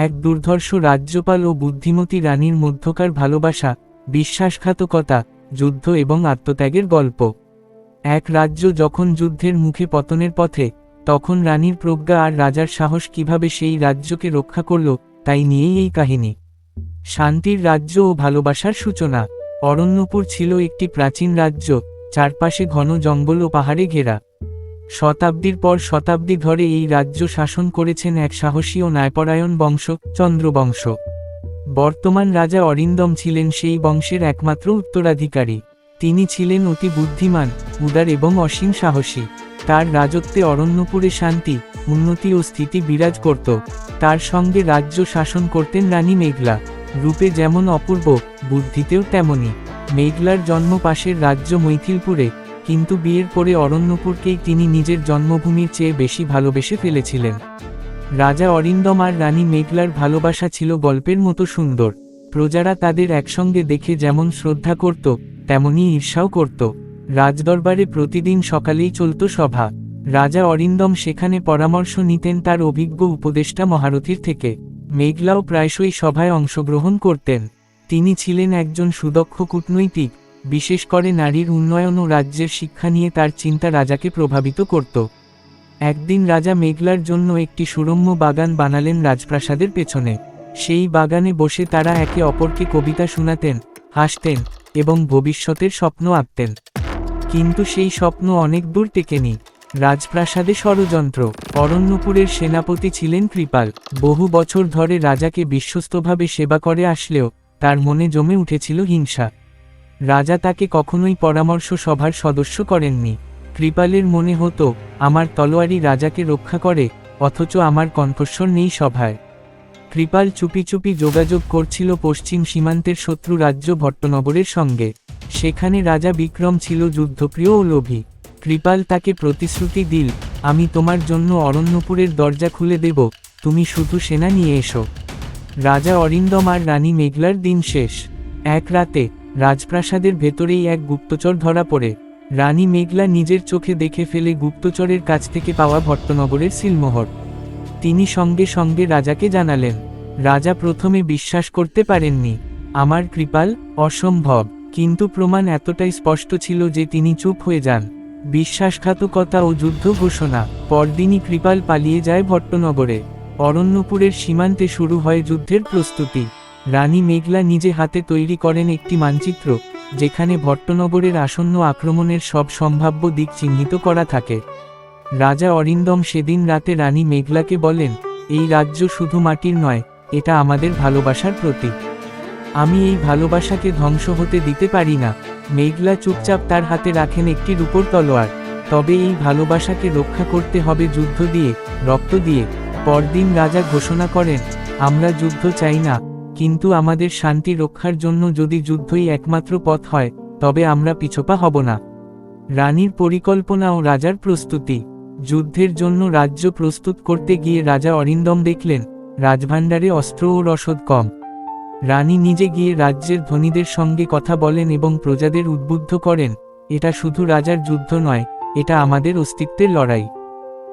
এক দুর্ধর্ষ রাজ্যপাল ও বুদ্ধিমতী রানীর মধ্যকার ভালোবাসা, বিশ্বাসঘাতকতা, যুদ্ধ এবং আত্মত্যাগের গল্প। এক রাজ্য যখন যুদ্ধের মুখে পতনের পথে, তখন রানীর প্রজ্ঞা আর রাজার সাহস কীভাবে সেই রাজ্যকে রক্ষা করল, তাই নিয়েই এই কাহিনী। শান্তির রাজ্য ও ভালোবাসার সূচনা। অরণ্যপুর ছিল একটি প্রাচীন রাজ্য, চারপাশে ঘন জঙ্গল ও পাহাড়ে ঘেরা। শতাব্দীর পর শতাব্দী ধরে এই রাজ্য শাসন করেছেন এক সাহসী ও ন্যায়পরায়ণ বংশ, চন্দ্রবংশ। বর্তমান রাজা অরিন্দম ছিলেন সেই বংশের একমাত্র উত্তরাধিকারী। তিনি ছিলেন অতি বুদ্ধিমান, উদার এবং অসীম সাহসী। তার রাজত্বে অরণ্যপুরে শান্তি, উন্নতি ও স্থিতি বিরাজ করত। তার সঙ্গে রাজ্য শাসন করতেন রানী মেঘলা। রূপে যেমন অপূর্ব, বুদ্ধিতেও তেমনি। মেঘলার জন্ম পাশের রাজ্য মৈথিলপুরে কিন্তু বিয়ের পরে অরণ্যপুরকেই তিনি নিজের জন্মভূমির চেয়ে বেশি ভালোবেসে ফেলেছিলেন। রাজা অরিন্দম আর রানী মেঘলার ভালোবাসা ছিল গল্পের মতো সুন্দর। প্রজারা তাদের একসঙ্গে দেখে যেমন শ্রদ্ধা করত, তেমনি ঈর্ষাও করত। রাজদরবারে প্রতিদিন সকালেই চলত সভা। রাজা অরিন্দম সেখানে পরামর্শ নিতেন তার অভিজ্ঞ উপদেষ্টা মহারথীর থেকে। মেঘলাও প্রায়শই সভায় অংশগ্রহণ করতেন। তিনি ছিলেন একজন সুদক্ষ কূটনৈতিক। বিশেষ করে নারীর উন্নয়ন ও রাজ্যের শিক্ষা নিয়ে তার চিন্তা রাজাকে প্রভাবিত করত। একদিন রাজা মেঘলার জন্য একটি সুরম্য বাগান বানালেন রাজপ্রাসাদের পেছনে। সেই বাগানে বসে তারা একে অপরকে কবিতা শোনাতেন, হাসতেন এবং ভবিষ্যতের স্বপ্ন আঁকতেন। কিন্তু সেই স্বপ্ন অনেক দূর টেকেনি। রাজপ্রাসাদে ষড়যন্ত্র, অরণ্যপুরের সেনাপতি ছিলেন কৃপাল। বহু বছর ধরে রাজাকে বিশ্বস্তভাবে সেবা করে আসলেও তার মনে জমে উঠেছিল হিংসা। রাজা তাকে কখনোই পরামর্শ সভার সদস্য করেননি। কৃপালের মনে হতো, আমার তলোয়ারি রাজাকে রক্ষা করে, অথচ আমার কণ্ঠস্বর নেই সভায়। কৃপাল চুপি চুপি যোগাযোগ করছিল পশ্চিম সীমান্তের শত্রু রাজ্য ভট্টনগরের সঙ্গে। সেখানে রাজা বিক্রম ছিল যুদ্ধপ্রিয় ও লোভী। কৃপাল তাকে প্রতিশ্রুতি দিল, আমি তোমার জন্য অরণ্যপুরের দরজা খুলে দেব, তুমি শুধু সেনা নিয়ে এসো। রাজা অরিন্দম আর রানী মেঘলার দিন শেষ। এক রাতে রাজপ্রাসাদের ভেতরেই এক গুপ্তচর ধরা পড়ে। রানী মেঘলা নিজের চোখে দেখে ফেলে গুপ্তচরের কাছ থেকে পাওয়া ভট্টনগরের সিলমোহর। তিনি সঙ্গে সঙ্গে রাজাকে জানালেন, রাজা প্রথমে বিশ্বাস করতে পারেননি। আমার কৃপাল, অসম্ভব। কিন্তু প্রমাণ এতটাই স্পষ্ট ছিল যে তিনি চুপ হয়ে যান। বিশ্বাসঘাতকতা ও যুদ্ধ ঘোষণা। পরদিনই কৃপাল পালিয়ে যায় ভট্টনগরে। অরণ্যপুরের সীমান্তে শুরু হয় যুদ্ধের প্রস্তুতি। রানী মেঘলা নিজে হাতে তৈরি করেন একটি মানচিত্র, যেখানে ভট্টনগরের আসন্ন আক্রমণের সব সম্ভাব্য দিক চিহ্নিত করা থাকে। রাজা অরিন্দম সেদিন রাতে রানী মেঘলাকে বলেন, এই রাজ্য শুধু মাটির নয়, এটা আমাদের ভালোবাসার প্রতীক। আমি এই ভালোবাসাকে ধ্বংস হতে দিতে পারি না। মেঘলা চুপচাপ তার হাতে রাখেন একটি রূপর তলোয়ার। তবে এই ভালোবাসাকে রক্ষা করতে হবে যুদ্ধ দিয়ে, রক্ত দিয়ে। পরদিন রাজা ঘোষণা করেন, আমরা যুদ্ধ চাই না কিন্তু আমাদের শান্তি রক্ষার জন্য যদি যুদ্ধই একমাত্র পথ হয়, তবে আমরা পিছপা হব না। রানীর পরিকল্পনা ও রাজার প্রস্তুতি। যুদ্ধের জন্য রাজ্য প্রস্তুত করতে গিয়ে রাজা অরিন্দম দেখলেন, রাজভাণ্ডারে অস্ত্র ও রসদ কম। রানী নিজে গিয়ে রাজ্যের ধনীদের সঙ্গে কথা বলেন এবং প্রজাদের উদ্বুদ্ধ করেন, এটা শুধু রাজার যুদ্ধ নয়, এটা আমাদের অস্তিত্বের লড়াই।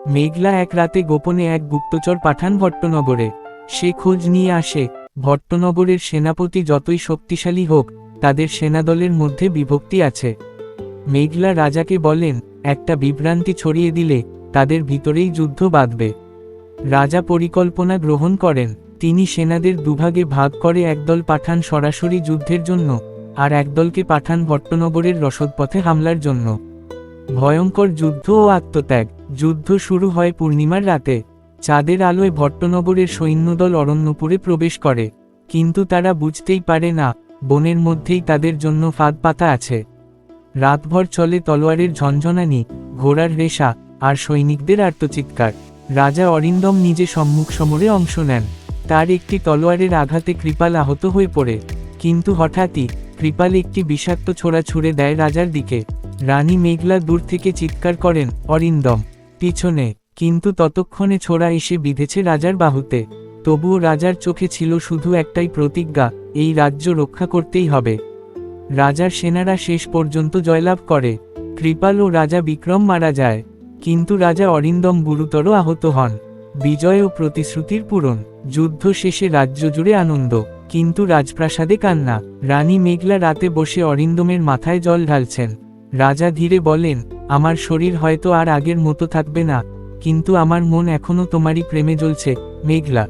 মেঘলা এক রাতে গোপনে এক গুপ্তচর পাঠান ভট্টনগরে। সে খোঁজ নিয়ে আসে ভট্টনগরের সেনাপতি যতই শক্তিশালী হোক, তাদের সেনাদলের মধ্যে বিভক্তি আছে। মেঘলা রাজাকে বলেন, একটা বিভ্রান্তি ছড়িয়ে দিলে তাদের ভিতরেই যুদ্ধ বাঁধবে। রাজা পরিকল্পনা গ্রহণ করেন। তিনি সেনাদের দুভাগে ভাগ করে একদল পাঠান সরাসরি যুদ্ধের জন্য, আর একদলকে পাঠান ভট্টনগরের রসদপথে হামলার জন্য। ভয়ঙ্কর যুদ্ধ ও আত্মত্যাগ। যুদ্ধ শুরু হয় পূর্ণিমার রাতে। চাঁদের আলোয় ভট্টনগরের সৈন্যদল অরণ্যপুরে প্রবেশ করে। কিন্তু তারা বুঝতেই পারে না, বনের মধ্যেই তাদের জন্য ফাঁদ পাতা আছে। রাতভর চলে তলোয়ারের ঝনঝনানি, ঘোড়ার রেশা, আর সৈনিকদের আর্তচিৎকার রাজা অরিন্দম নিজে সম্মুখ সমরে অংশ নেন। তার একটি তলোয়ারের আঘাতে কৃপাল আহত হয়ে পড়ে। কিন্তু হঠাৎই, কৃপাল একটি বিষাক্ত ছোড়া ছুড়ে দেয় রাজার দিকে। রানী মেঘলা দূর থেকে চিৎকার করেন, অরিন্দম, পিছনে। কিন্তু ততক্ষণে ছোড়া এসে বিঁধেছে রাজার বাহুতে। তবুও রাজার চোখে ছিল শুধু একটাই প্রতিজ্ঞা, এই রাজ্য রক্ষা করতেই হবে। রাজার সেনারা শেষ পর্যন্ত জয়লাভ করে। কৃপাল ও রাজা বিক্রম মারা যায়। কিন্তু রাজা অরিন্দম গুরুতর আহত হন। বিজয় ও প্রতিশ্রুতির পূরণ। যুদ্ধ শেষে রাজ্য জুড়ে আনন্দ। কিন্তু রাজপ্রাসাদে কান্না। রানী মেঘলা রাতে বসে অরিন্দমের মাথায় জল ঢালছেন। রাজা ধীরে বলেন, আমার শরীর হয়তো আর আগের মতো থাকবে না। কিন্তু আমার মন এখনও তোমারই প্রেমে জ্বলছে, মেঘলা।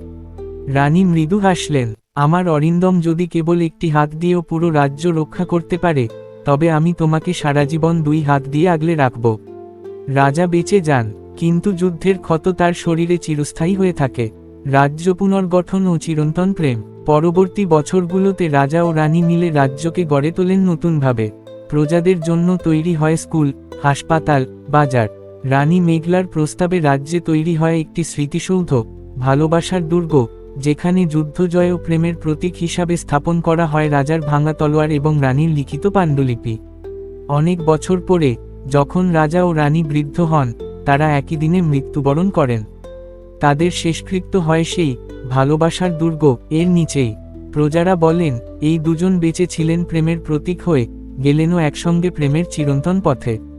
রানী মৃদু হাসলেন, আমার অরিন্দম যদি কেবল একটি হাত দিয়েও পুরো রাজ্য রক্ষা করতে পারে, তবে আমি তোমাকে সারা জীবন দুই হাত দিয়ে আগলে রাখব। রাজা বেঁচে যান, কিন্তু যুদ্ধের ক্ষত তার শরীরে চিরস্থায়ী হয়ে থাকে। রাজ্য পুনর্গঠন ও চিরন্তন প্রেম। পরবর্তী বছরগুলোতে রাজা ও রানী মিলে রাজ্যকে গড়ে তোলেন নতুনভাবে। প্রজাদের জন্য তৈরি হয় স্কুল, হাসপাতাল, বাজার। রানী মেঘলার প্রস্তাবে রাজ্যে তৈরি হয় একটি স্মৃতিসৌধ, ভালোবাসার দুর্গ, যেখানে যুদ্ধজয় ও প্রেমের প্রতীক হিসাবে স্থাপন করা হয় রাজার ভাঙা তলোয়ার এবং রানীর লিখিত পাণ্ডুলিপি। অনেক বছর পরে, যখন রাজা ও রানী বৃদ্ধ হন, তারা একই দিনে মৃত্যুবরণ করেন। তাদের শেষকৃত্য হয় সেই, ভালোবাসার দুর্গ, এর নিচেই। প্রজারা বলেন, এই দুজন বেঁচে ছিলেন প্রেমের প্রতীক হয়ে, গেলেনও একসঙ্গে প্রেমের চিরন্তন পথে।